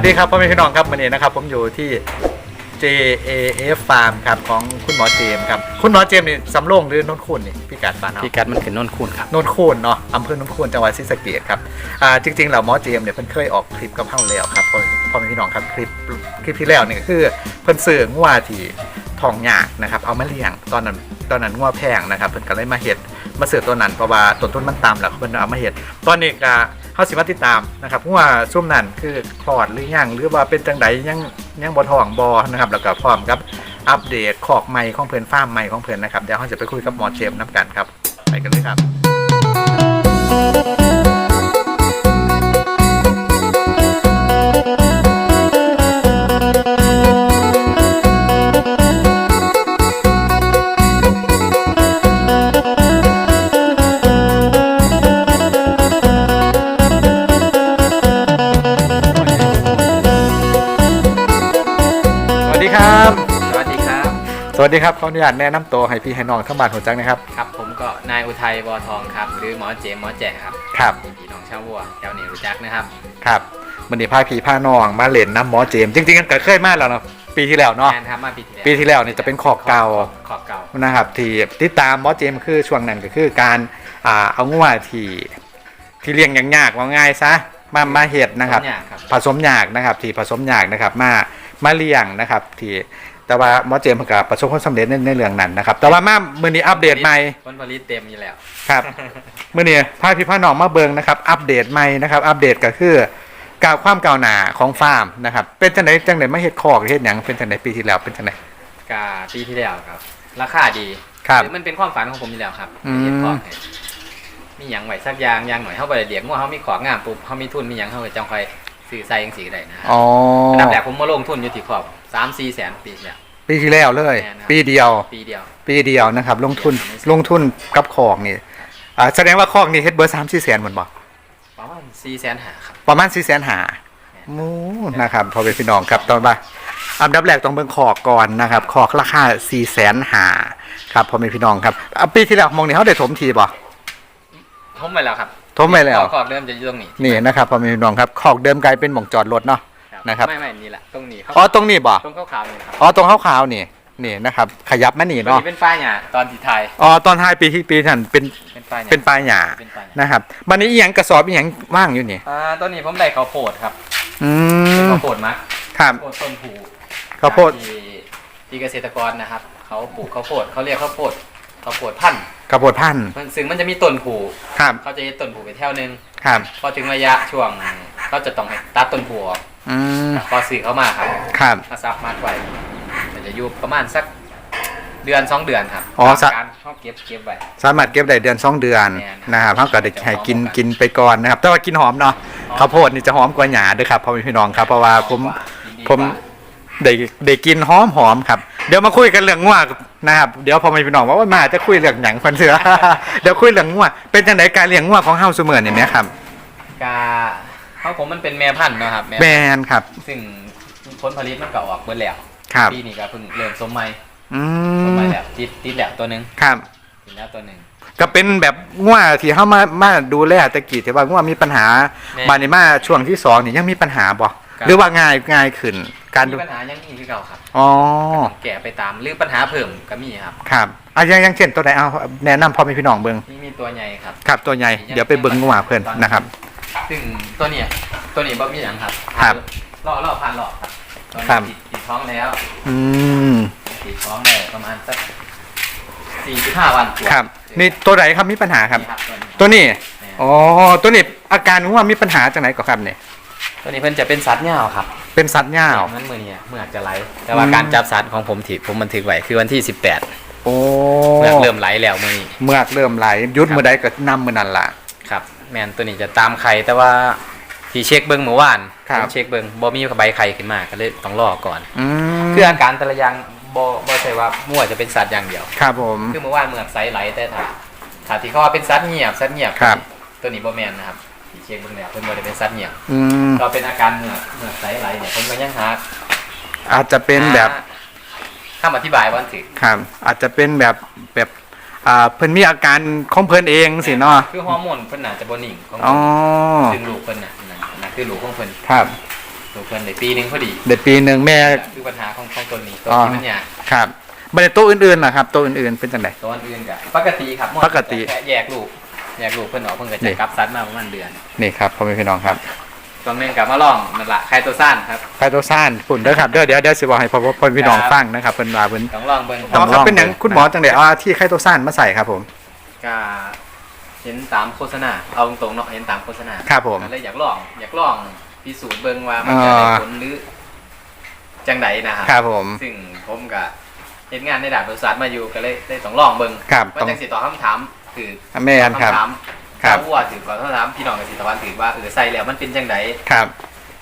วัสดีครับพ่อแม่พี่น้องครับวันนี้นะครับผมอยู่ที่ JAF Farm ครับของคุณหมอเจมส์ครับคุณหมอเจมส์นี่สำโรงหรือนนทคุณนี่พี่กัดบ้านเราพี่กัดมันขึ้นโนนคูนครับนนทคุณเนาะอำเภอนนทคุณจังหวัดศรีสะเกษครับอ่าจริงๆแล้วหมอเจมส์เนี่ยเพิ่นเคยออกคลิปกับเฮาแล้วครับพ่อพ่อแม่พี่น้องครับคลิปคลิปที่แล้วเนี่ยก็คือเพิ่นซื้องัวที่ทองหยากนะครับเอามาเลี้ยงตอนนั้นตอนนั้นงัวแพงนะครับเพิ่นก็เลยมาเฮ็ดมาซื้อตัวนั้นเพราะว่าต้นทุนมันต่ำแล้วเพิ่นเอามาเฮ็ดตอนนี้ก็ เฮาสิมาติดตามนะครับงัวซุ่มนั่นคือคลอดหรือยังหรือว่าเป็นจังไดยังยังบ่ท้องบอนะครับแล้วก็พร้อมครับอัปเดตคอกใหม่ของเพิ่นฟาร์มใหม่ของเพิ่นนะครับเดี๋ยวเราจะไปคุยกับหมอเชมน้ำกันครับไปกันเลยครับ วัสดีครับขออนุญาตแนะนำตัวให้พี่ให้น้องทั้งบ้านหัวจักนะครับ ครับ ผมก็นายอุทัยบอทองครับ หรือหมอเจมส์หมอแจครับ ครับพี่น้องชาววัวแถวนี้รู้จักนะครับ ครับมันนี้พาพี่พาน้องมาเล่นน้ำหมอเจมส์จริงๆก็เคยมาแล้วเนาะปีที่แล้วเนาะงานทำมาปีที่แล้วปีที่แล้วนี่จะเป็นขอบเก่าขอบเก่านะครับที่ติดตามหมอเจมส์คือช่วงนั้นก็คือการอ่าเอางัวที่ที่เลี้ยงอย่างยากว่าง่ายซะมามาเห็ดนะครับต้อย่างครับ ผสมยากนะครับ ที่ผสมยากนะครับ มามาเลี้ยงนะครับ ที่ แต่ว่าหมอเจมส์เพิ่นก็ประสบความสำเร็จในในเรื่องนั้นนะครับ แต่ว่ามามื้อนี้อัปเดตใหม่ผลผลิตเต็มอยู่แล้วครับเมื่อนี้พาพี่พาน้องมาเบิงนะครับ อัปเดตใหม่นะครับ อัปเดตก็คือก่าวความก้าวหน้าของฟาร์มนะครับ เป็นจังไหนจังไหนมาเฮ็ดคอกเฮ็ดหยังเป็นจังไหนปีที่แล้วเป็นจังไหนกาปีที่แล้วครับ ราคาดีครับหอมันเป็นความฝันของผมอยู่แล้วครับอืมเห็นของให้มีหยังไหวสักอย่างอย่างหน่อยเข้าไปเดียกมั่วเขามีของงามปุ๊บเขามีทุนมีหยังเขาก็จังคอยซื้อใส่ยังสีได้นะอ๋ออันดับแรกผมมาลงทุนอยู่ที่ขอบ สามสี่แสนปีเนี่ย ปีที่แล้วเลยแม่นครับ ปีเดียว ปีเดียว ปีเดียวนะครับ ลงทุนเดียว ลงทุนกับคอกนี่อ่าแสดงว่าคอกนี่เฮ็ดเบอร์สามสี่แสนเหมือนบ่ประมาณสี่แสนหาครับ ประมาณสี่แสนหามูนะครับพอเป็นพี่น้องครับตอนบ่าอันดับแรกต้องเบิ่งคอกก่อนนะครับคอกราคาสี่แสนหาครับพอเป็นพี่น้องครับอะปีที่แล้วมองนี่เขาได้ถมทีบ่ทมไปแล้วครับถมไปแล้ว ขอบเริ่มจะอยู่ตรงนี้ นี่นะครับพอมีพี่น้องครับขอกเดิมกลายเป็นหม่องจอดรถเนาะ นะครับไม่ไม่นี่แหละตรงนี้เขาอ๋อตรงนี้บ่ตรงขาวๆนี่ครับอ๋อตรงขาวๆนี่นี่นะครับ ขยับมานี่ตัวเนาะนี้เป็นป้ายหยาตอนที่ไทยอ๋อตอนท้ายปีที่ปีนั้นเป็นเป็นป้ายหยาเป็นปลายหยาเป็นป้ายหยานะครับวันนี้อีหยังกระสอบอีหยังว่างอยู่นี่อ่าต้นนี้ผมได้ข้าวโพดครับ อืเป็นมข้าวโพดมักครับข้าวโพดต้นผูข้าวโพดที่ที่เกษตรกรนะครับเขาปลูกข้าวโพดเขาเรียกข้าวโพดข้าวโพดพันธุ์ข้าวโพดพันธุ์มันซึ่งมันจะมีต้นผูครับเขาจะยึดต้นผูไปแถวนึงครับพอถึงระยะช่วงเขาจะต้องให้ตัดต้นผูออก อืมพอสื่อเข้ามาครับครับมาซับมัดไว้มันจะอยู่ประมาณสักเดือนสองเดือนครับอ๋อสักการเขาเก็บเก็บไว้ สามารถเก็บได้เดือนสองเดือนแม่นนะครับเขาก็ได้ให้กินกินไปก่อนนะครับ แต่ว่ากินหอมเนาะหอม ข้าวโพดนี่จะหอมกว่าหยาเด้วยครับพ่อแม่พี่น้องครับเพราะว่าผมยินดีผมกว่าได้ได้กินหอมหอมครับ เดี๋ยวมาคุยกันเรื่องง่วงนะครับ เดี๋ยวพอมาพี่น้องว่าว่ามาจะคุยเรื่องหยังฟันเสือ เดี๋ยวคุยเรื่องง่วงเป็นจังไดการเลี้ยงง่วงของเฮาเสมอนี่แหมครับกา เขาผมมันเป็นแม่พันธุ์เนาะครับแม่แมนครับ ซึ่งผลผลิตมันก็ออกเบิดแล้วครับ ปีนี้ก็เพิ่งเริ่มสมใหม่อืสมใหมม่แล้วติดติดแล้วตัวหนึงครับ ติดแล้วตัวหนึ่งก็เป็นแบบง่วงที่เฮามามาดูแลตะกี้ที่ว่าง่วงมีปัญหาแม่มาในมาช่วงที่สองนี่ยังมีปัญหาบ่ครับ หรือว่าง่ายง่ายขึ้น การมีดูปัญหายังมีคือเก่าครับอ๋อแก่ไปตามหรือปัญหาเพิ่มก็มีครับครับอะอยังอยังเช่นตัวไหนเอาแนะนำพ่อแม่พี่น้องเบิ่งนี่มีตัวใหญ่ครับ ครับตัวใหญ่เดี๋ยวไปเบิ่งง่วงเพิ่นนะครับ ซึ่งตัวเนี้ยตัวนี้บ่มีหยังครับครับล่อล่อพันหลอกครับตอนนี้ครับติดติดท้องแล้ว อืมติดท้องได้ประมาณสักสี่สิบห้าวันกว่าครับ นี่ตัวไหนครับมีปัญหาครับนี่ครับตัวนี้ตัวนี้แม่อ๋อตัวนี้อาการว่ามีปัญหาจากไหนก่อนครับเนี่ยตัวนี้เพิ่นจะเป็นสัตว์เหย้าครับ เป็นสัตว์หญ้าวมันมือเนี่ยเมื่อกจะไหลแต่ว่าอืมการจับสัตว์ของผมที่ผมบันทึกไว้คือวันที่18โอ้เมื่อกเริ่มไหลแล้วมือนี้เมือกเริ่มไหลยุดครับมือใดก็นำมือนั่นล่ะครับ แมนตัวนี้จะตามไข่แต่ว่าที่เช็คเบิ้งเมื่อวานครับ ผมเช็คเบิ้งบ่มีใบไข่ขึ้นมาก็เลยต้องรอก่อน อืมคืออาการแต่ละอย่างบ่บ่ใช่ว่ามั่วจะเป็นสัตว์อย่างเดียว ครับผม คือเมื่อวานเมือกไซไหลแต่ถ้าถ้าที่เขาว่าเป็นสัตว์เงียบสัตว์เงียบครับ ตัวนี้บ่แมนนะครับที่เช็คเบิ้งแล้วเพิ่นบ่ได้เป็นสัตว์เงียบอืมก็เป็นอาการเมือกเมือกไซไหลเนี่ยผมก็ยังหาอาจจะเป็นแบบหาคำอธิบายว่าถึงครับ อาจจะเป็นแบบแบบ อ่าเพิ่นมีอาการของเพิ่นเองสิเนาะคือฮอร์โมนเพิ่นน่าจะบ่นิ่งของอ๋อซึ่งลูกเพิ่นน่ะนั่นนั่นคือลูกของเพิ่นครับลูกเพิ่นได้ปีหนึงพอดีเด็ดปีหนึ่งแม่คือปัญหาของของตัวนี้ตัวอ๋อที่มันเนี่ยครับบันไดตัวอื่นๆล่ะครับตัวอื่นๆเป็นจังไดตัวอื่นๆก็ปกติครับปกติแค่แยกลูกแยกลูกเพิ่นออกเพิ่นก็นี่จะกลับซัดมาประมาณเดือนนี่ครับพ่อแม่พี่น้องครับ ตัวหนึงกับมาลองนั่นละไคโตซานครับไคโตซานฝุ่นเด้อครับเดี๋ยวเดี๋ยวเดี๋ยวสิบอกให้พ่อพ่อพี่น้องครับฟังนะครับเพิ่นว่าเพิ่นต้องลองเบิ่งหมอครับเป็นหยังคุณหมอจังไดเอาที่ไคโตซานมาใส่ครับผมก็เห็นตามโฆษณาเอาตรงๆเนาะเห็นตามโฆษณาครับผมก็เลยอยากลอง อยากลองพิสูจน์เบิ่งว่ามันจะได้ผลหรือจังไดนะครับครับผมซึ่งผมก็เห็นงานในด่านบริษัทมาอยู่ก็เลยได้ต้องลองเบิ่งครับว่าต้องจังสิตอบคำถามคือแม่นครับ คำถามครับถ้าว่าถือขอคำถามพี่น้องกับสิตะวันถือว่าเออใส่แล้วมันเป็นจังไดครับ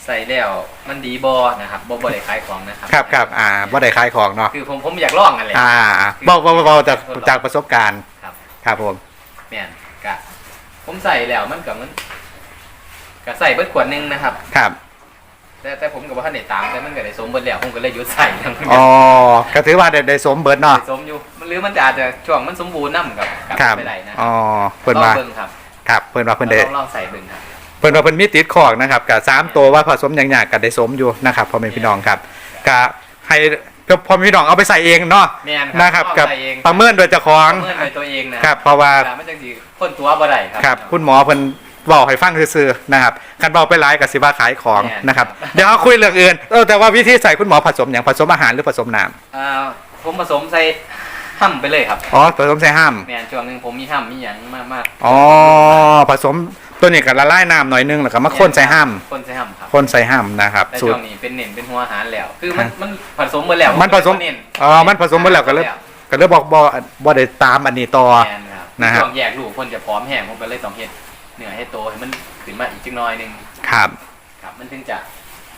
ใส่แล้วมันดีบ่นะครับบ่บ่ได้ขายของนะครับครับครับอ่าบ่ได้ขายของเนาะคือผมผมอยากลองกันแหละอ่าเบาเบาเบาจากจากประสบการณ์ครับครับผมแม่นกะผมใส่แล้วมันก็มันก็ใส่เบิดขวดหนึงนะครับครับแต่แต่ผมก็บ่ทันได้ตามแต่มันก็ได้สมเบิดแล้วผมก็เลยหยุดใส่ทั้งหมดอ๋อก็ถือว่าได้ได้สมเบิดเนาะได้สมอยู่มันหรือมันจะอาจจะช่วงมันสมบูรณ์นํกับกับครับไปได้นะอ๋อเพิ่นลองว่าเบิ่งครับ ครับเพิ่นว่าเพิ่นได้ลองลองใส่เบิ่งครับเพิ่นว่าเพิ่นมีติดคอกนะครับกับสามตัวว่าผสมอย่างยากกับได้สมอยู่นะครับพ่อแม่พี่น้องครับกะให้ก็พ่อแม่พี่น้องเอาไปใส่เองเนาะแม่นนะครับลองกับใส่เองประเมินโดยเจ้าของประเมินด้วยตัวเองนะครับเพราะว่าแต่มันจังสิคนตัวบ่ได้ครับครับคุณหมอเพิ่นบอกให้ฟังซื่อๆนะครับคันเบาไปหลายกับสิว่าขายของแม่นนะครับเดี๋ยวเอาคุยเรื่องอื่นเออแต่ว่าวิธีใส่คุณหมอผสมอย่างผสมอาหารหรือผสมน้อ่าผมผสมใส่ ห่ำไปเลยครับำอ๋อผสมใส่ห้ามแม่นช่วงหนึงผมมีห่ำมีหยังมากมากอ๋อผสมตัวนี้กับละลายน้ำหน่อยนึงแล้วก็มาข้นใส่ห้ามคนใส่ห่ำครับข้นใส่ห้ามนะครับแต่สูช่ตวรงนี้เป็นเน้นเป็นหัวอาหารแล้ว คือมันฮะมันผสมหมดแล้วมันผสมเน้นอ๋อมันผสมหมดแล้วก็เลยก็เลยบอกบ่บ่ได้ตามอันนี้ต่อแม่นครับนะฮะช่วงแยกลูกคนจะพร้อมแห้งผมก็เลยต้องเฮ็ดเนื้อให้โตให้มันขึ้นมาอีกจักหน่อยหนึงครับ ครับมันถึงจะ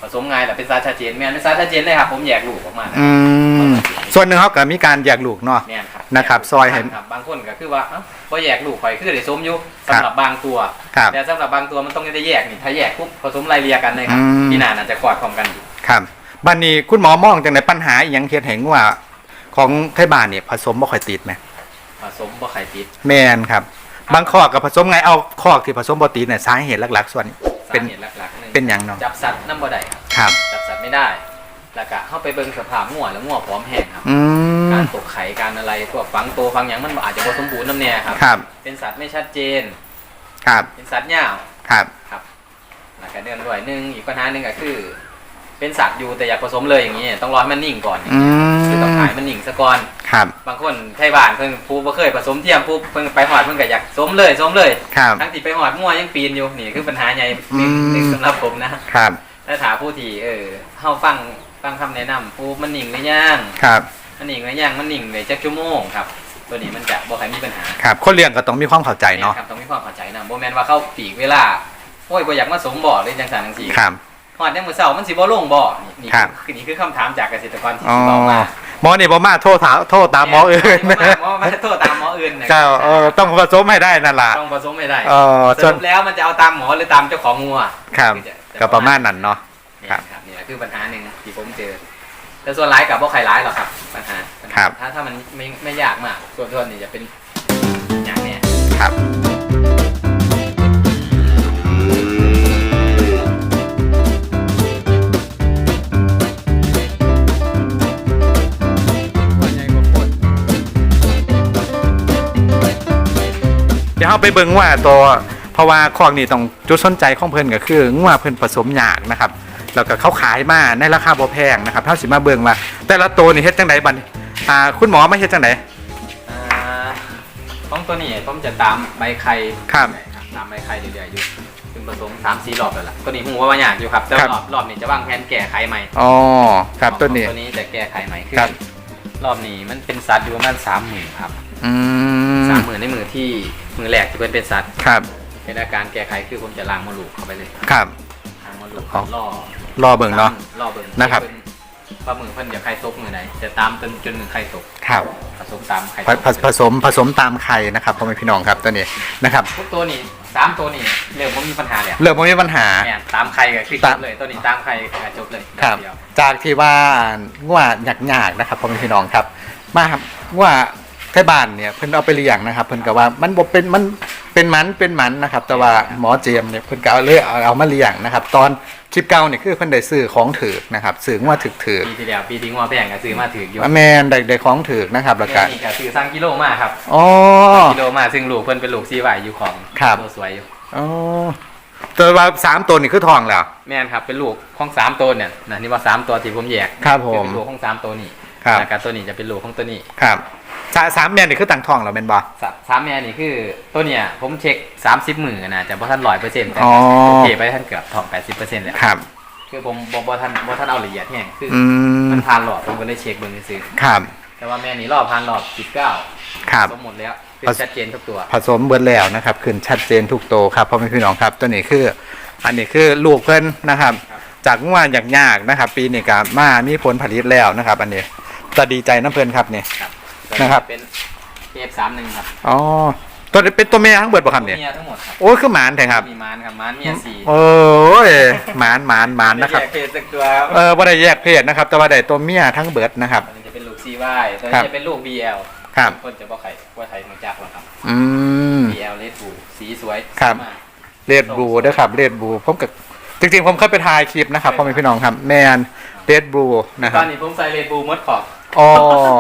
ผสมง่ายแต่เป็นซาชาเจนแม่นเป็นซาชาเจนเลยครับผมแยกลูกออกมานะอืมส่วนหนึ่งเขาก็มีการแยกลูกเนาะ แม่นครับนะครับซอยให้ครับบางคนก็คือว่าเอ้าบ่แยกลูกข่อยคือได้สมอยู่ครับ สำหรับบางตัว ครับ แต่สำหรับบางตัวมันต้องได้แยกนี่ถ้าแยกปุ๊บผสมรายเรียกันเลยครับอืมพี่นาน่าจะกอดพร้อมกันอยู่ครับบัดนี้คุณหมอมองจังไดปัญหาอีหยังเฮ็ดให้งัวของไทบ้านนี่ผสมบ่ค่อยติดไหมผสมบ่ไข่ติด แม่นครับ บางคอกก็ผสมไงเอาคอกที่ผสมบ่ติดเนี่ยสาเหตุหลักๆ ส่วนเป็น สาเหตุหลักๆหนึงเป็นหยังเนาะจับสัตว์น้ำบ่ได้ครับครับจับสัตว์ไม่ได้ แล้วก็เข้าไปเบิ่งสภาพงัวแล้วงัวพร้อมแห้งครับอืมการตกไข่การอะไรพวกฝังตัวฝังหยังมันอาจจะบ่สมบูรณ์น้ำแน่ครับครับ เป็นสัตว์ไม่ชัดเจน ครับ เป็นสัตว์ยาวครับแล้วก็เดือนด้วยหนึ่งอีกปัญหาหนึ่งก็คือ เป็นสัตว์อยู่แต่อยากผสมเลยอย่างนี้ต้องรอให้มันนิ่งก่อนอืมคือต้องขายมันนิ่งซะก่อนครับ บางคนไทยบ้านเพิ่งผู้บ่เคยผสมเทียมผู้เพิ่งไปหอดเพิ่งก็อยากสมเลยสมเลยครับทั้งที่ไปหอดมั่วยังปีนอยู่นี่คือปัญหาใหญ่อืมหนึ่งสำหรับผมนะครับถ้าถามผู้ที่เออเฮาฟังฟังคำแนะนำผู้มันนิ่งหรือยังครับมันนิ่งหรือยังมันนิ่งเลยจักชั่วโมงครับตัวนี้มันจะบ่ใครมีปัญหาครับคนเลี้ยงก็ต้องมีความเข้าใจเนาะครับต้องมีความเข้าใจนะบ่แม่นว่าเข้าปีกเวลาโอ้ยบ่อยากมาสมบ่เลยจังซั่นจังซี่ครับ หอดยังมือเสาร์มันสิบ่ลงบ่นี่นี่ครับ คือนี่คือคำถามจากเกษตรกรที่อ๋อบอกมาหมอนี่บ่มาโทษถามโทษตามหมออื่นแม่หมอมาโทษตามหมออื่นนะก็เออต้องผสมให้ได้นั่นล่ะต้องผสมไม่ได้เออสส่วนรุปแล้วมันจะเอาตามหมอหรือตามเจ้าของงัวครับอจก็ประมาณนั้นเนาะนี่ครับครับนี่แหละคือปัญหาหนึ่งที่ผมเจอ แต่ส่วนร้ายกับบ่ใครร้ายหรอกครับปัญหาปัญหาครับ ถ้าถ้ามันไม่ไม่ยากมากส่วนส่วนนี่จะเป็นอย่างเนี้ย ครับ ไปเบิ่งว่าตัวเพราะว่าคอกนี่ต้องจุดสนใจของเพิ่นก็คืองัวเพิ่นผสมหยากนะครับแล้วก็เขาขายมาในราคาบ่แพงนะครับเท่าสิมาเบิ่งว่า แต่ละตัวนี่เฮ็ดจังไดบัดนี้อ่าคุณหมอมาเฮ็ดจังไดอ่าของตัวนี้ผมจะตามใบไข่ครับ ตามใบไข่เรื่อยๆอยู่ซึ่งผสมสามสี่รอบแล้วล่ะตัวนี้ผมว่ามันยากอยู่ครับแต่ครับ รอบรอบนี้จะวางแผนแก้ไขใหม่อ๋อครับตัวนี้ตัวนี้จะแก้ไขใหม่คือครับ รอบนี้มันเป็นสัตว์อยู่ประมาณสามหมื่นครับ อืม สามหมื่นในมือที่ มือแรกที่เป็นเป็นสัตว์ครับเป็นอาการแก้ไขคือผมจะล้างมดลูกเข้าไปเลยครับ ล้างมดลูกอ๋อ ล่อรอเบิ่งเนาะ ล่อเบิ่งนะครับ ปลาหมึกเพิ่นอย่าไข่ตกมือไหนจะตามจนจนมือไข่ตกครับผสมตามไข่ผผผสมผสมตามไข่นะครับพ่อแม่พี่น้องครับตัวนี้นะครับทุกตัวนี้สามตัวนี้เรื่องผมมีปัญหาแล้วเรื่องบ่มีปัญหาแม่นตามไข่ก็คือจตามบเลยตัวนี้ตามไข่ก็จบเลยครับ เดียวจากที่ว่างัวหยากๆนะครับพ่อแม่พี่น้องครับ มาครับงัว ไทบ้านเนี่ยเพิ่นเอาไปเลี้ยงนะครับ เพิ่นก็ว่ามันบ่เป็นมันเป็นมันเป็นมันนะครับ แต่ว่าหมอเจมส์เนี่ยเพิ่นก็เอาเลยเอาเอามาเลี้ยงนะครับ ตอนคลิปเก่าเนี่ยคือเพิ่นได้ซื้อของถือกนะครับซื้อว่าถือกถือกปีที่แล้วปีที่งัวแพงก็ซื้อมาถืออยู่แมนได้ได้ของถือกนะครับแล้วก็แม่นี่ก็ซื้อสั่งกิโลมาครับอ๋อกิโลมาซึ่งลูกเพิ่นเป็นลูกซีไวอยู่ของครับตัวสวยอยู่อ๋อตัวว่าสามตัวนี่คือทองแล้วแม่นครับเป็นลูกของสามตัวเนี่ยนะนี่ว่าสามตัวที่ผมแยกครับผมเป็นลูกของสามตัวนี้ครับแล้วก็ตัวนี้จะเป็นลูกของตัวนี้ครับ สาสามแมนนี่คือต่างทองแล้วแม่นบ่สาสามแม่นี่คือตัวเนี่ยผมเช็คสามสิบหมื่นนะจะบ่ท่านร้อยเปอร์เซ็นต์แต่อ๋อโอเคไปท่านเกือบทองแปดสิบเปอร์เซ็นต์แล้วครับ คือผมบ่บ่ท่านบ่ท่านเอาละเอียดแห้งคือออืมมันผ่านหลอดผมก็เลยเช็คเบิ่งซื้อครับๆแต่ว่าแม่นี่รอบผ่านหลอดสิบเก้าครับสมหมดแล้วคือเอาชัดเจนทุกตัว ผสมเบิดแล้วนะครับขึ้นชัดเจนทุกโตวครับพ่อแม่พี่น้องครับ ตัวนี้คือ อันนี้คือลูกเพิ่นนะครับครับจากงวดอย่างยากนะครับ ปีนี้ก็มามีผลผลิตแล้วนะครับ อันนี้จะดีใจน้ำเพิ่นครับนี่ครับ นะครับ เป็นเอฟสามหนึ่งครับอ๋อตัวนี้เป็นตัวแม่ทั้งเบิดบ่ครับเนี่ยเมียทั้งหมดครับโอ้ยคือหมานแท้ครับมีมานครับมานเมียสี่โอ้ยหมานหมานหมานนะครับไม่ได้แยกเพศสักตัวครับเออว่าได้แยกเพศนะครับ แต่ว่าได้ตัวเมียทั้งเบิดนะครับตัวนี้จะเป็นลูก CY ตัวครันี้บจะเป็นลูก BL ครับคนจะบอกใครว่าไทยมาจากหรอกครับอืม BL เลดบูสีสวยครับมากเลดบูด้วยครับเลดบูผมกับจริงๆผมเคยไปถ่ายคลิปนะครับพ่อแม่พี่น้องครับแมนเลดบูนะคตรัอบนนี้ผมใส่เลดบูมดขอบ อ๋อ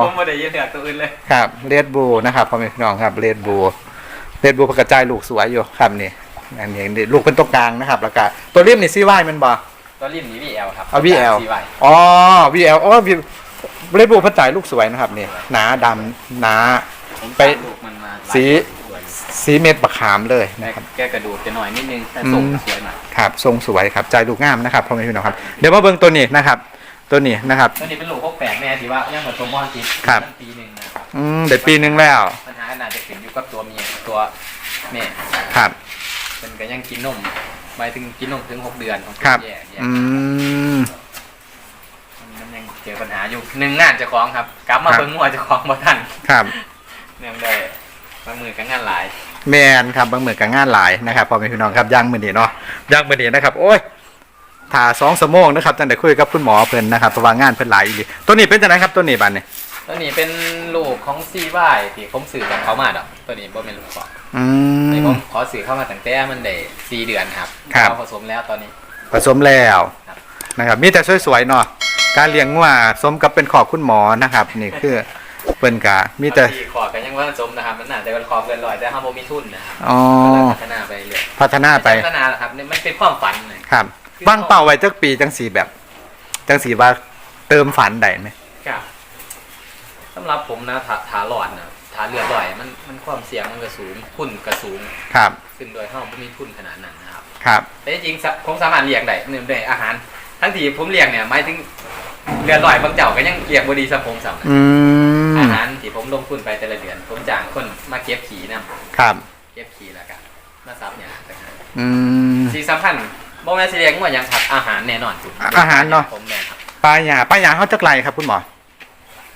ผมไม่ได้ยืนเหนือตัวอื่นเลย ครับเลดบูนะครับพ่อแม่พี่น้องครับเลดบูเลดบูกระจายลูกสวยอยู่ครับนี่อันนี้นี่ลูกเป็นตัวกลางนะครับแล้วก็ตัวริมนี่ซีวายมันบ่ตัวริมนี้ VL ครับเอา VL CY อ๋อ VL อ๋อเลดบูกระจายลูกสวยนะครับนี่หนาดำหนาผมไปตามลูกมันมาหลายสีสวยสีเม็ดบักขามเลยแต่นะครับแกกระดูดจะหน่อยนิดนึงแต่ทรงอืมสวยหน่อยครับทรงสวยครับใจลูกงามนะครับพ่อแม่พี่น้องครับ เดี๋ยวมาเบิ่งตัวนี้นะครับ ตัวนี้นะครับ ตัวนี้เป็นลูกพวกแปลกแน่ที่ว่ายังเหมือนตัวมอนติดครับ ปีหนึ่งนะครับอืมเดี๋ยวปีนึงแล้ว ปัญหาน่าจะขึ้นอยู่กับตัวเมียตัวแม่ครับ เป็นก็ยังกินนมหมายถึงกินนมถึงหกเดือนของครับ แย่แย่อืม มันยังเจอปัญหาอยู่หนึ่งงานเจะคล้าของครับ กลับมาครับ เบิ่งงัวเจะคล้าของบ่ทันครับ เนื่องได้บางมือกับงานหลาย แมนครับบางเหมือนกับงานหลายนะครับพ่อแม่พี่น้องครับย่างมือนี้เนาะย่างมือนี้นะครับ โอ้ย ถ่าสองสมงนะครับตั้งแต่คุยกับคุณหมอเพิ่นนะครับเพราะว่างานเพิ่นหลายอีหลีตัวนี้เป็นจังไดครับตัวนี้บัดนี้ตัวนี้เป็นลูกของซีว่ายที่ผมสื่อกับเขามาดอกตัวนี้บ่เป็นลูกของอืนี่มผมขอสื่อเข้ามาตั้งแต่มันได้สี่เดือนครับครับเราผสมแล้วตอนนี้ ผสมแล้วครับ นะครับมีแต่สวยๆเนาะการเลี้ยงงัวสมกับเป็นขอบคุณหมอนะครับ นี่คือเพิ่นกะมีแต่บางทีขอกันยังว่าผสมนะครับ มันน่าจะเป็นขอบเกินลอยแต่ห้ามบ่มีทุนนะครับอ๋อก็เลยพัฒนาไปเรื่อยพัฒนาไปพัฒนาแหละครับนี่มันเป็นความฝันเลยครับ วางเป้าไว้จักปีจังสีแบบ จังสีว่าเติมฝันได้ไหมครับสำหรับผมนะถาถาหลอดนะถาเรือลอย มันมันความเสี่ยงมันก็สูงทุนก็สูง ครับซึ่งโดยห้องไม่มีทุนขนาดนั้นนะครับ ครับแต่จริงๆสะผมสามารถเลี้ยงได้เนื่องด้วยอาหาร ทั้งที่ผมเลี้ยงเนี่ยหมายถึงเรือลอยบางเจ้าก็ยังเลี้ยงบดีสำผมสำอืมอาหารที่ผมลงทุนไปแต่ละเดือน ผมจ้างคนมาเก็บขี่นะครับ เก็บขี่แล้วกันมาซับเนี่ยต่างหากอืม สิ่งสำคัญ บ่แม่นสิเลี้ยงว่าหยังครับอาหารแน่นอนสุดอาหารเนาะ ผมแม่นครับปลาหยาปลาหยาเขาจักไรครับคุณหมอ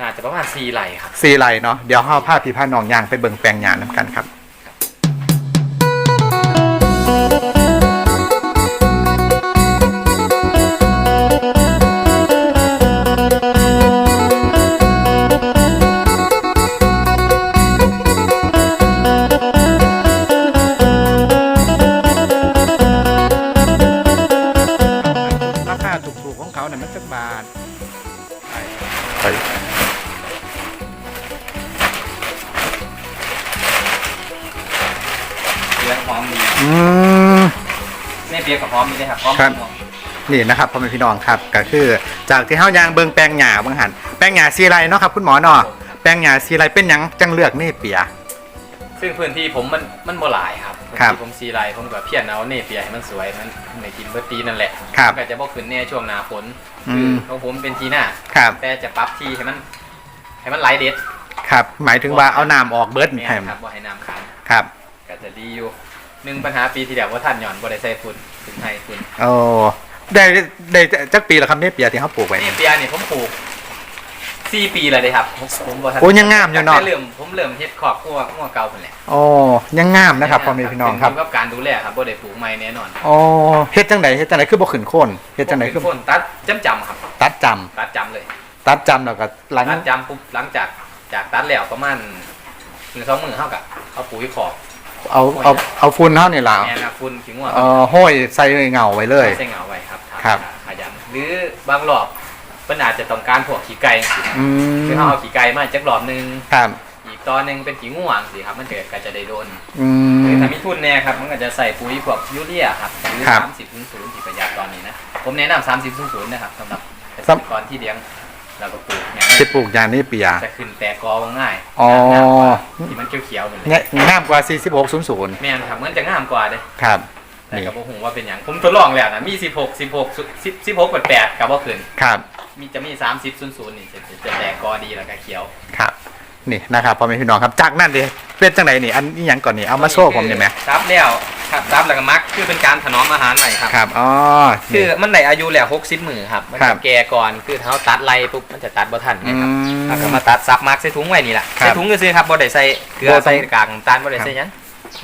น่าจะประมาณ4ไหลครับ สีไรเนาะเดี๋ยวห้าผ้าพี่ผ้าน้องยางไปเบิ่งแปลงหยาน้ำกันครับ ไปเลี้ยงหอมดีอืม แม่เปียกกับหอมดีเลยครับหอมครับ หอมนี่นะครับพ่อแม่พี่น้องครับก็คือ จากที่เฮายางเบิงแปลงหญ้าเบางหันแปลงหญ้าสีไรเนาะครับคุณหมอเนาะแปลงหญ้าสีไรเป็นหยังจังเลือกเนเปีย ซึ่งพื้นที่ผมมันมันบ่หลายครับพื้นครับที่ผมซีไรผมก็เพี้ยนเอาเนเปียให้มันสวยมันไม่กินเบอร์ปีนั่นแหละครับมันก็จะบ่ขึ้นแน่ช่วงหน้าฝนอืคือมของผมเป็นทีหน้า ครับ แต่จะปรับที่ให้มันให้มันไหลเด็ดครับ หมายถึงว่าเอาน้ำออกเบิดแม่ให้นครับบ่ให้น้ำขังครับ ก็จะดีอยู่หนึ่งปัญหาปีที่แล้วว่าท่านหย่อนบ่ได้ใส่ฝุ่นถึงให้ฝุ่นโอ้ได้ได้จักปีแล้วครับเนเปียที่เขาปลูกไว้เนนี่เปียนี่ผมปลูก สี่ปีเลยเลยครับผมผมบ่ทันโอ้ยังงามอยู่เนาะ แต่เริ่มผมเริ่มเฮ็ดครอบครัวครัวเก่าพุ่นแหละโอ้ยังงามนะครับพ่อแม่พี่น้องครับขึ้กับการดูแลครับบ่ได้ปลูกใหม่แน่นอนโอ้เฮ็ดจังไดเฮ็ดจังไดคือบ่ขึ้นโคนเฮ็ดจังไดคือฝนตัดจำจำครับ ตัดจำตัดจำเลย ตัดจำแล้วก็หลังตัดจำปุ๊บหลังจากจากตัดแล้วประมาณหรือสองมือเท่ากับเอาปุ๋ยขอบเอาเอาเอาฝุ่นเท่านี่ล่ะแม่ครับฝุ่นขี้ง่วงเอ่อห้อยใส่เงาไว้เลย ใส่เหงาไว้ครับครับ ขยันหรือบางรอบ เพิ่นอาจจะต้องการพวกขี้ไก่สิอืมคือเขาเอาขี้ไก่มาจักรอบหนึงครับอีกตอนหนึงเป็นขี้ง่วงสิครับ มันเกิดก็จะได้โดนอืมหรือถ้ามีทุนแน่ครับมันก็จะใส่ปุ๋ยพวกยูเรียครับหรือครับ สามสิบศูนย์ศูนย์ที่ประหยัดตอนนี้นะผมแนะนำสามสิบศูนย์ศูนย์นะครับสำหรับเกษครับตรกรที่เลี้ยงแล้วก็ปลูกเนี่ยสิปลูกยางนี่ปียา จะขึ้นแตกกอง่ายอ๋อง่ายกว่าที่มันเขียวๆเหมือนเลยเนี่ยงามกว่า 4600 แม่นครับมันจะงามกว่าเด้ครับ แต่นี่ กับผมว่าเป็นอย่างผมทดลองแล้วนะมี 16 16 10 16กว่า8กับว่าขึ้นครับ มีจะมี30 00นี่จะจะจะแตกกอดีแล้วก็เขียวครับ นี่นะครับพ่อแม่พี่น้องครับจากนั้นดิเป็นจังไหนนี่อันนี้ยังก่อนนี่เอามาโซ่ผมได้ไหมครับแล้วครับครับแล้วก็มักคือเป็นการถนอมอาหารใหม่ครับครับอ๋อคืนี่ อมันได้อายุแล้ว60มื้อครับมันครัจะบแก่ก่อนคือถ้าเราตัดไรปุ๊บมันจะตัดบ่ทันอืนะครับมแล้วก็มาตัดซับมักใส่ถุงไว้นี่แหละครับใส่ถุงก็ซื้อๆครับบ่ได้ใส่เกลือบ่ต้อง ใส่กากน้ำตาลบ่ได้ใส่หยัง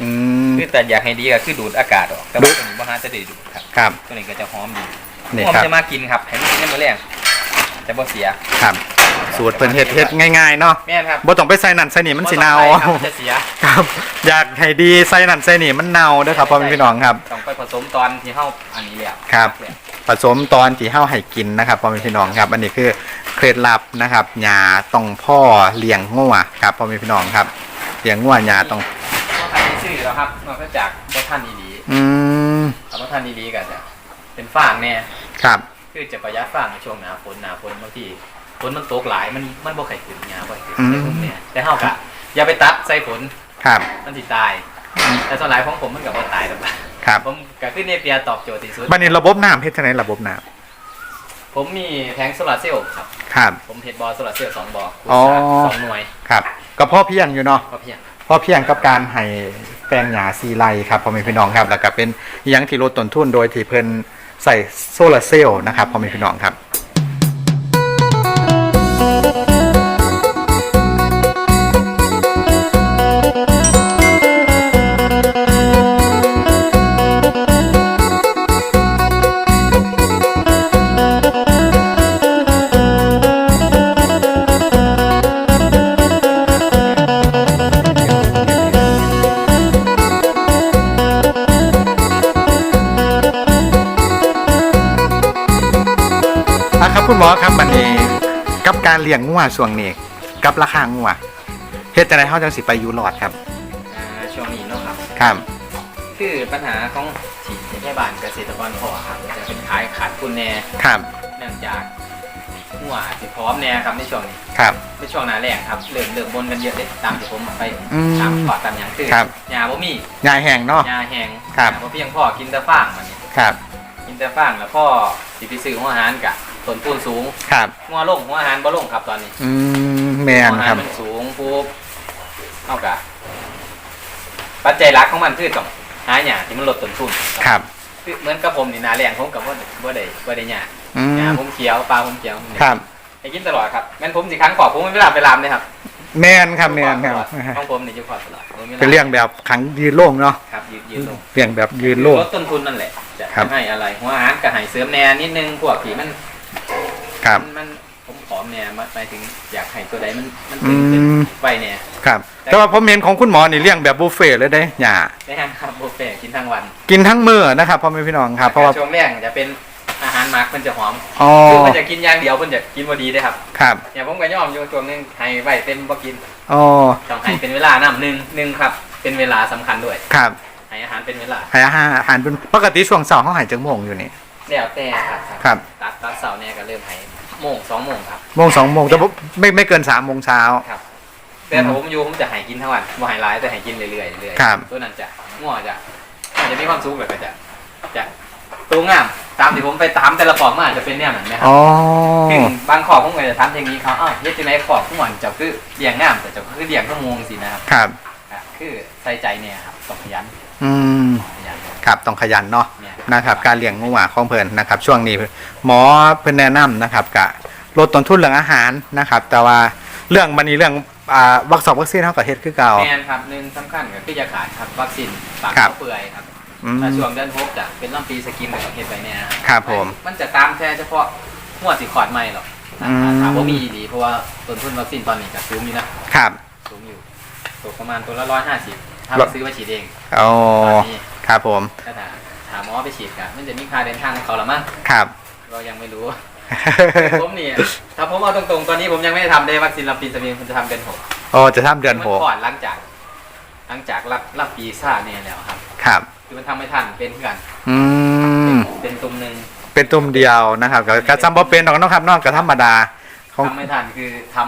อืม คือแต่อยากให้ดีก็คือดูดอากาศออกแต่ดูว่าด ตัวนี้บ่ฮาจะได้ดูดครับครับตัวนี้ก็จะหอมดีนี่หอมครับ จะมากินครับให้มันกินในมื้อแรง จะบ่เสียครับ สูตรเพิ่นเฮ็ดเฮ็ดง่ายๆเนาะแม่นครับบ่ต้องไปใส่นั่นใส่นี่มันสิเน่าบ่ต้องใส่ครับมันจะเสียครับ อยากให้ดีใส่นั่นใส่นี่มันเน่าเด้อครับพ่อแม่พี่น้องครับ ต้องไปผสมตอนที่เฮาอันนี้แล้วครับ ผสมตอนที่เฮาให้กินนะครับพ่อแม่พี่น้องครับ อันนี้คือเคล็ดลับนะครับหญ้าต้องพ่อเลี้ยงงัวครับพ่อแม่พี่น้องครับเลี้ยงงัวหญ้าต้องก็ทันนี้ซื้อแล้วครับนอกจากบ่ทันดีอืมๆถ้าบ่ทันดีๆก็จะเป็นฟางแน่ครับ คือจะประหยัดฟางในช่วงหน้าฝนหน้าฝนบางทีฝนมันตกหลายมันมันบ่ค่อยขึ้นหญ้าบ่ค่อยขึ้นอืมในพวกเนี้ยแต่เฮาก็อย่าไปตัดใส่ฝนครับมันสิตาย แต่ส่วนหลายของผมมันก็บ่ตายดอกล่ะครับผมก็คือเนเปียตอบโจทย์ที่สุดบัดนี้ระบบน้ำเฮ็ดจังไดระบบน้ผมมีแผงโซลาร์เซลล์ครับำครับผมเฮ็ดบอโซลาร์เซลล์สองบอคูณอ๋อสองหน่วยครับก็พ่อเพียงอยู่เนาะก็เพียงพ่อเพียงกับการให้แปลงหญ้าซีไลครับพ่อแม่พี่น้องครับแล้วก็เป็นอิหยังที่ลดต้นทุนโดยที่เพิ่น ใส่โซลาร์เซลล์นะครับพ่อแม่พี่น้องครับ อะครับคุณหมอครับบัดนี้กับการเลี้ยงงัวช่วงนี้ กับราคางัวเฮ็ดจังไดเฮาจังสิไปอยู่รอดครับอ่าช่วงนี้เนาะครับ ครับ คือปัญหาของที่เทศบาลเกษตรกรพอครับจะเป็นขายขาดทุนแน่ครับเนื่องจากหัวอาจจะพร้อมแน่ครับในช่วงนี้ครับ ในช่วงหน้าแรงครับเริ่มเริ่มบนกันเยอะเลยตามที่ผมไปอืมตามขอดตามอย่างคือครับยาบ่มียาแห้งเนาะยาแห้งครับยาบ่เพียงพอกินแต่ฟางมันนี่ครับ กินแต่ฟางแล้วพ่อสิไปซื้อหัวอาหารกะ ต้นทุนสูงครับหัวลงหัวอาหารบ่ลงครับตอนนี้ อืมแมนหัวอาคหารัรบ มันสูงปุ๊บเอากะปัจจัยหลักของมันคือต้องหาหญ้าที่มันลดต้นทุนครับ คือเหมือนกับผมนี่นาแรงผมกับว่าบ่ได้บ่ได้หญ้าอืหญ้าม ผมเขียวปลาผมเขียวครับให้กินตลอดครับแม่นผมสิครั้งขอบผมไม่เวลาไปรามเลยครับแมนครับแมนครับ ของผมนี่อยู่ขอบตลอดผมมีวลาเป็นเรื่องแบบขังยืนโล่งเนาะ ครับยืนยืนลง เรื่องแบบยืนโล่ง ลดต้นทุนนั่นแหละ จะครับ ให้อะไรหัวอาหารกับให้เสริมแหน่นิดนึงพวกที่มัน ครับ มันมันผมผอมเนี่ยมันไปถึงอยากให้ตัวใดมันมันอืตึงขึ้นมไปเนี่ย ครับแต่ว่าผมเห็นของคุณหมอนี่เลี้ยงแบบบุฟเฟ่ต์เลยได้หย่าได้ห้างครับบุฟเฟ่ต์กินทั้งวันกินทั้งมื้อนะครับพ่อแม่พี่น้องครับเพราะว่าช่วงแรกจะเป็นอาหารหมักมันจะหอมอ๋อคือมันจะกินอย่างเดียวมันจะกินพอดีได้ครับครับอย่างผมก็ย่อมอยู่ช่วงนึงให้ไว้เต็มบ่กินอ๋อต้องให้เป็นเวลาน้ำหนึ่งหนึ่งครับ เป็นเวลาสำคัญด้วยครับให้อาหารเป็นเวลาให้อาหารอาหารเป็นปกติช่วงเช้าเขาใหายจังโมงอยู่นี่แล้วแต่ครับครับ ตัดตัดเสาร์เนี่ยก็เริ่มให้โมงสองโมงครับ โมงสองโมงแต่ว่าไม่ไม่เกินสามโมงเช้า แต่ถ้าผมอยู่ผมจะให้กินทั้งวันบ่ให้ร้ายแต่ให้กินเรื่อยๆเรื่อยครับ ตัวนั้นจะง่วงจะมันจะมีความสุขแบบก็จะจะตัวงามตามที่ผมไปตามแต่ละขอบมันอาจจะเป็นแนวนั้นไหมครัอ๋อ ซึ่งบางขอบผมก็จะทำอย่างนี้เขาอ้าวเฮ็ดจังไดขอบของมันเจะคือเลี้ยงงามแต่เจะคือเลี้ยงชั่วโมงสินะครับ ครับ อะคือใส่ใจเนี่ยครับต้องขยัน อืม ข ครับต้องขยันเนาะเนี่ยนะครับ การเลี้ยงงูหมาของเพิ่นนะครับ ช่วงนี้หมอเพิ่นแนะนำนะครับกะลดต้นทุนเรื่องอาหารนะครับ แต่ว่าเรื่องมันนี้เรื่องอ่าวัคซีนวัคซีนเท่ากับเฮ็ดคือเก่าแมนครับหนึ่งสำคัญก็คือจะขาดครับวัคซีนปากครับเปื่อยครับอืมถ้าช่วงเดือนหกจะเป็นลำปีสกินกับเฮ็ดไว้เนี่ยครับผมมันจะตามแค่เฉพาะหัวสิขอดไม่หรอกอืมถามว่ามีดีเพราะว่าต้นทุนวัคซีนตอนนี้ก็สูงอยู่นะครับสูงอยู่ตกประมาณตัวละร้อยห้าสิบถ้าร้ไปอยซื้อมาฉีดเองอ๋อตอนนี้ ครับผมถ้าถามถามหมอไปฉีดกันมันจะมีค่าเดินทางของเขาละมั้งครับก็ยังไม่รู้ ผมนี่ถ้าผมเอาตรงๆ ตอนนี้ผมยังไม่ได้ทำเลยวัคซีนลำปีสเมียผมจะทำเดือนหกโอ้จะทำเดือนมันหกก่อนหลังจาก หลังจากรับรับปีซ่าเนี่ยแล้วครับ ครับ คือมันทำไม่ทันเป็นเพื่อนอืมเป็นตุ่มหนึ่งเป็นตุ่มเดียวนะครับก็กระจำบ่เป็นดอกเนาะครับเนอกกระธรรมดาของทำไม่ทันคือท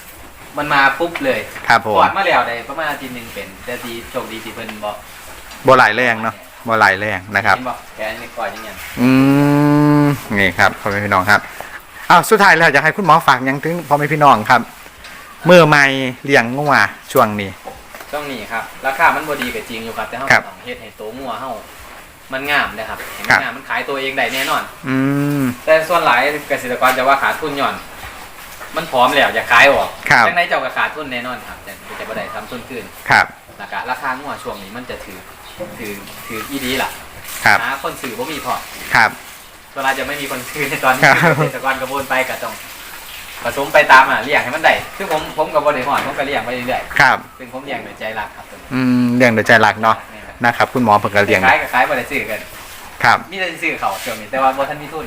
ำมันมาปุ๊บเลยครับผมก่อนมาแล้วได้ประมาณอาทิตย์หนึ่งเป็นแต่ดีโชคดีที่เพิ่นบอก บ่หลายแรงเนาะบ่หลายแรงนะครับเห็นบอกแกนี่ก่อนยังไงอืมนี่ครับพ่อแม่พี่น้องครับอ้าวสุดท้ายแล้วอยากให้คุณหมอฝากหยังถึงพ่อแม่พี่น้องครับเมื่อไม่เลี้ยงงัวช่วงนี้ช่วงนี้ครับ ราคามันบ่ดีกับจริงอยู่ครับ แต่เฮาครับต้องเฮ็ดให้โตวงัวเฮามันงามนะครับเห็นครัมันบงามมันขายตัวเองได้แน่นอน อืมแต่ส่วนหลายเกษตรกรจะว่าขาดทุนหย่อน มันพร้อมแล้วอยากขายออกครับจังไหนเจ้าก็ขาดทุนแน่นอนครับแต่จะบ่ได้ทำทุนคืนครับแล้วก็ราคางัวช่วงนี้มันจะถือ ถือถืออีดีล่ะครับหาคนซื้อบ่มีพอครับเวลาจะไม่มีคนซื้อในตอนนี้ครับเกษตรกรกระบวนไปก็ต้องผสมไปตามอะเลี้ยงให้มันได้คือผมผมกับบ่ได้หอดผมก็เลี้ยงไปเรื่อยครับๆซึ่งผมเลี้ยงด้วยใจรักครับตัวนี้อืมเลี้ยงโดยใจรักเนาะนะครับคุณหมอเพิ่งก็เลี้ยงขายก็ขายบ่ได้ซื้อกันครับมีแต่ซื้อเขาช่วงนี้แต่ว่าบ่ทันมีทุน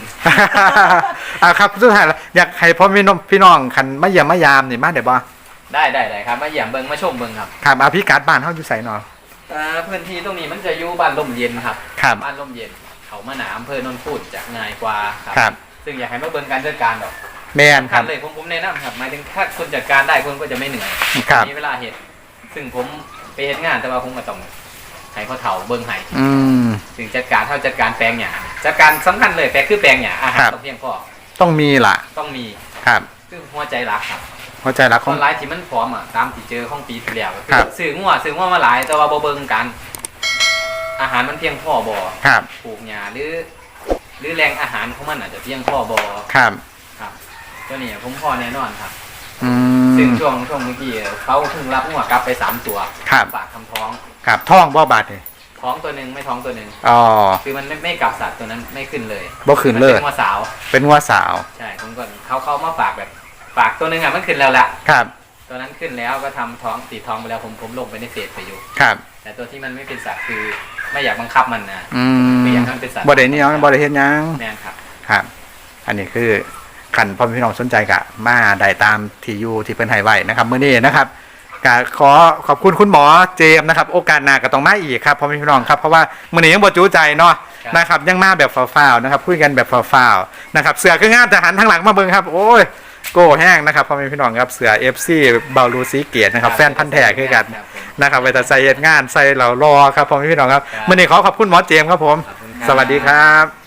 อ่าครับสุดท้ายแล้วอยากให้พ่อพี่น้องพี่น้องคันมาเยี่ยมมายามนี่มาได้บ่ได้ได้ได้ครับมาเยี่ยมเบิ่งมาชมเบิ่งครับครับอาพิกัดบ้านเฮาอยู่ไสเนาะอ่า พื้นที่ตรงนี้มันจะอยู่บ้านลมเย็นครับครับ บ้านลมเย็น เขามาหนาอำเภอนนท์พูดจะง่ายกว่าครับ ครับ ซึ่งอยากให้มาเบิ่งการจัดการดอกแม่นคคัรันบเลยผมผมแนะนำครับหมายถึงถ้าคุณจัดการได้คุณก็จะไม่เหนื่อยครับ มีเวลาเฮ็ดซึ่งผมไปเฮ็ดงานแต่ว่าผมก็ต้องให้เขาเฒ่าเบิ่งให้อืมซึ่งจัดการเท่าจัดการแปลงหญ้าจัดการสำคัญเลยแปลงคือแปลงหญ้าอาหารครับ ต้องเพียงพอต้องมีล่ะ ต้องมี ครับ คือหัวใจหลักครับ เข้าใจรักคของนร้ายที่มันพร้อมอะตามที่เจอของปีที่แล้วก็คืครัอบ ซื้องัวซื้องัวมาหลายแต่ว่าบ่เบิ่งกัน อาหารมันเพียงพอบ่ครับปลูกหญ้าหรือ หรือแรงอาหารของมันอาจจะเพียงพอบ่ครับครับตัวนี้ผมพอแน่นอนครับ อืซึ่งมช่วงช่วงเมื่อกี้เขาเพิ่งรับงัวกลับไปสามตัวครับฝากทำท้องครับท่องบ่บาดนี่ท้องตัวหนึ่งไม่ท้องตัวหนึ่งอ๋อคือมันไม่ไม่กลับสัตว์ตัวนั้นไม่ขึ้นเลยบ่ขึ้นเลย มัป็งัวสาว เป็นงัวสาว ใช่ผมก็เขาเขามาฝากแบบ ฝากตัวหนึ่งอะมันขึ้นแล้วแหละครับ ตัวนั้นขึ้นแล้วก็ทำท้องตีท้องไปแล้วผมผมลงไปในเฟซไปอยู่ครับ แต่ตัวที่มันไม่เป็นสัตว์คือไม่อยากบังคับมันนะอืคือมอยากให้มันเป็นสัตว์บ่ได้นี่ยังบ่ได้เฮ็ดหยังแม่นครับ ครับ อันนี้คือขันพ่อพี่น้องสนใจกะ มาได้ตามที่อยู่ที่เพิ่นให้ไว้นะครับมื้อนี้นะครับกะขอขอบคุณคุณหมอเจมส์นะครับ โอกาสหน้าก็ต้องมาอีกครับพ่อพี่น้องครับเพราะว่ามื้อนี้ยังบ่จูใจเนาะครับนะครับยังมาแบบฟ้าวๆนะครับคุยกันแบบฟ้าวๆนะครับ เสือคืองามแต่หันทางหลังมาเบิ่งครับ โอ้ย โก้แห้งนะครับพ่อแม่พี่น้องครับเสือ FC เบาลูซีเกียรตินะครับ แฟนพันธุ์แท้คือกันครับผมนะครับไปแต่ใส่เฮ็ดงานใส่เหล่ารอครับพ่อแม่พี่น้องครับครับมื้อนี้ขอขอบคุณหมอเจมส์ครับผม ขอบคุณครับ สวัสดีครับ